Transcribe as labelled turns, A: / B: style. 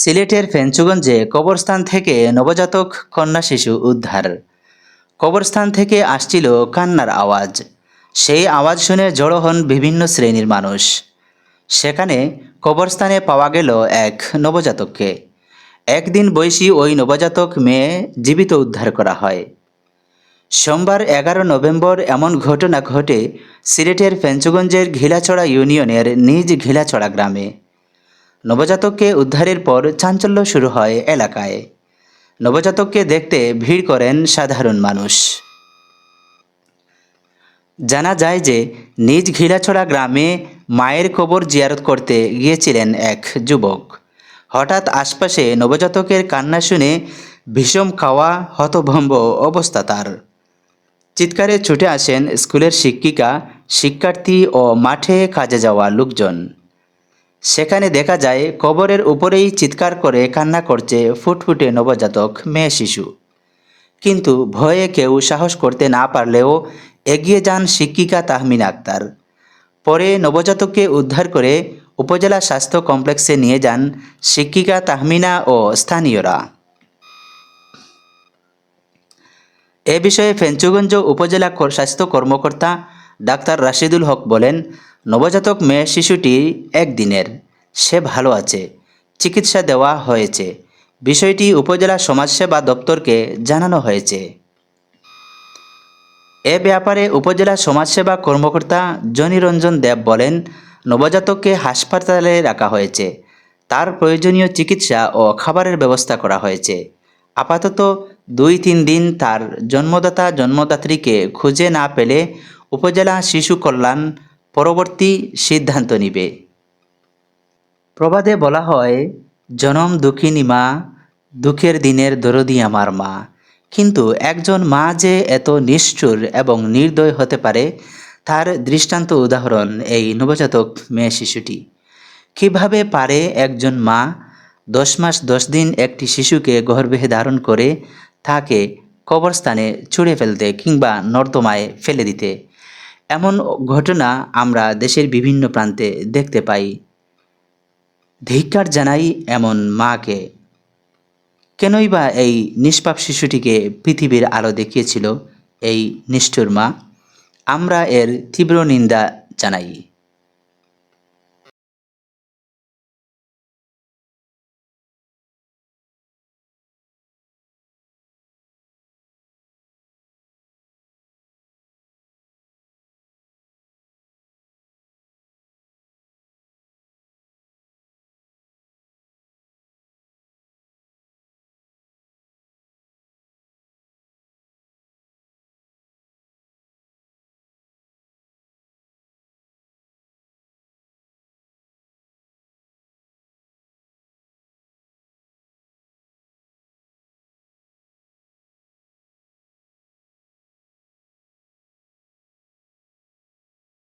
A: সিলেটের ফেঞ্চুগঞ্জে কবরস্থান থেকে নবজাতক কন্যা শিশু উদ্ধার। কবরস্থান থেকে আসছিল কান্নার আওয়াজ। সেই আওয়াজ শুনে জড়ো হন বিভিন্ন শ্রেণির মানুষ। সেখানে কবরস্থানে পাওয়া গেল এক নবজাতককে। একদিন বয়সী ওই নবজাতক মেয়ে জীবিত উদ্ধার করা হয়। সোমবার এগারো নভেম্বর এমন ঘটনা ঘটে সিলেটের ফেঞ্চুগঞ্জের ঘিলাচড়া ইউনিয়নের নিজ ঘিলাচড়া গ্রামে। নবজাতককে উদ্ধারের পর চাঞ্চল্য শুরু হয় এলাকায়। নবজাতককে দেখতে ভিড় করেন সাধারণ মানুষ। জানা যায় যে নিজ ঘিলাছড়া গ্রামে মায়ের কবর জিয়ারত করতে গিয়েছিলেন এক যুবক। হঠাৎ আশপাশে নবজাতকের কান্না শুনে ভীষণ খাওয়া, হতভম্ব অবস্থা তার। চিৎকারে ছুটে আসেন স্কুলের শিক্ষিকা, শিক্ষার্থী ও মাঠে কাজে যাওয়া লোকজন। সেখানে দেখা যায়, কবরের উপরেই চিৎকার করে কান্না করছে ফুটফুটে নবজাতক মেয়ে শিশু। কিন্তু ভয়ে কেউ সাহস করতে না পারলেও এগিয়ে যান শিক্ষিকা তাহমিন আক্তার। পরে নবজাতককে উদ্ধার করে উপজেলা স্বাস্থ্য কমপ্লেক্সে নিয়ে যান শিক্ষিকা তাহমিনা ও স্থানীয়রা। এ বিষয়ে ফেঞ্চুগঞ্জ উপজেলা স্বাস্থ্য কর্মকর্তা ডাক্তার রাশিদুল হক বলেন নবজাতক মেয়ে শিশুটি একদিনের, সে ভালো আছে, চিকিৎসা দেওয়া হয়েছে। বিষয়টি উপজেলা সমাজসেবা দপ্তরকে জানানো হয়েছে। এ ব্যাপারে উপজেলা সমাজসেবা কর্মকর্তা জনিরঞ্জন দেব বলেন, নবজাতককে হাসপাতালে রাখা হয়েছে। তার প্রয়োজনীয় চিকিৎসা ও খাবারের ব্যবস্থা করা হয়েছে। আপাতত দুই তিন দিন তার জন্মদাতা জন্মদাত্রীকে খুঁজে না পেলে উপজেলা শিশু কল্যাণ পরবর্তী সিদ্ধান্ত নিবে। প্রবাদে বলা হয়, জনম দুঃখিনী মা, দুঃখের দিনের দরদি আমার মা। কিন্তু একজন মা যে এত নিষ্ঠুর এবং নির্দয় হতে পারে, তার দৃষ্টান্ত উদাহরণ এই নবজাতক মেয়ে শিশুটি। কীভাবে পারে একজন মা, দশ মাস দশ দিন একটি শিশুকে গর্ভে ধারণ করে তাকে কবরস্থানে ছুঁড়ে ফেলতে কিংবা নর্দমায় ফেলে দিতে? এমন ঘটনা আমরা দেশের বিভিন্ন প্রান্তে দেখতে পাই। ধিক্কার জানাই এমন মাকে। কেনই বা এই নিষ্পাপ শিশুটিকে পৃথিবীর আলো দেখিয়েছিল এই নিষ্ঠুর মা? আমরা এর তীব্র নিন্দা জানাই।